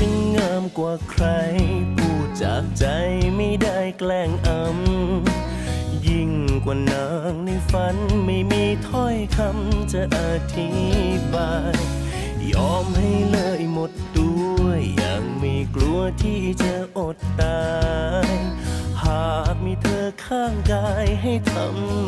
ช่างงามกว่าใคร พูดจากใจไม่ได้แกล้งอำ ยิ่งกว่านางในฝันไม่มีถ้อยคำจะอธิบาย ยอมให้เลยหมดตัวอย่างไม่กลัวที่จะอดตาย หากมีเธอข้างกายให้ทำ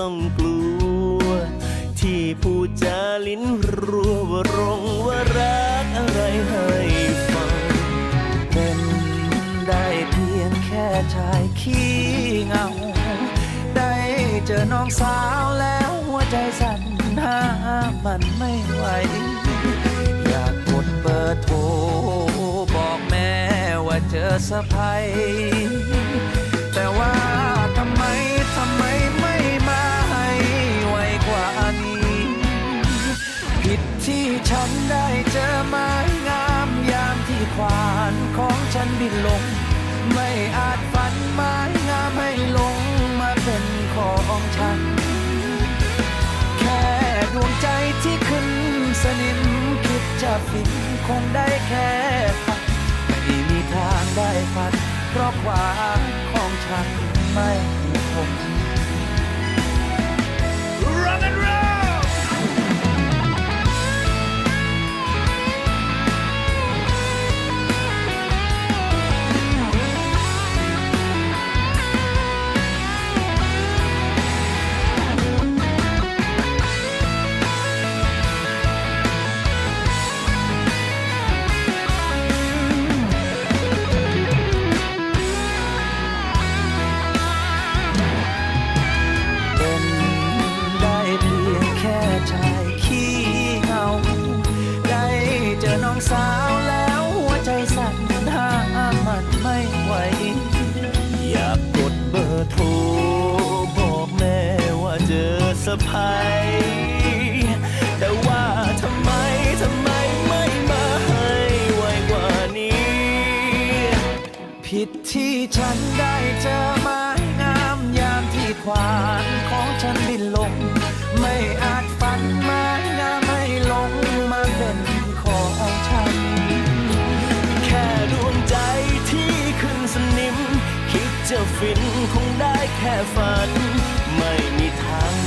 ต้องกลัว ที่พูดจาลิ้นรัวว่ารงว่ารักอะไรให้ฟัง เป็นได้เพียงแค่ชายขี้เงา ได้เจอน้องสาวแล้วหัวใจสั่นห้ามมันไม่ไหว อยากกดเบอร์โทร บอกแม่ว่าเจอสะพาย ได้เจอไม้งามยามที่ควานของฉันบินลง ไม่อาจฝันไม้งามให้ลงมาเป็นของฉัน แค่ดวงใจที่ขึ้นสนิมคิดจะฟินคงได้แค่ฝันไม่มีทางได้ฝันเพราะความของฉันไม่คง Rock and roll สะพายแต่ว่าทำไมทำไมไม่มาให้ไวกว่านี้ ผิดที่ฉันได้เจอไม้งามยามที่ควานของฉันบินลง ไม่อาจฝันไม้งามให้ลงมาเป็นของฉัน แค่ดวงใจที่ขึ้นสนิม คิดจะฟินคงได้แค่ฝัน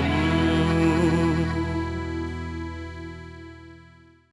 ง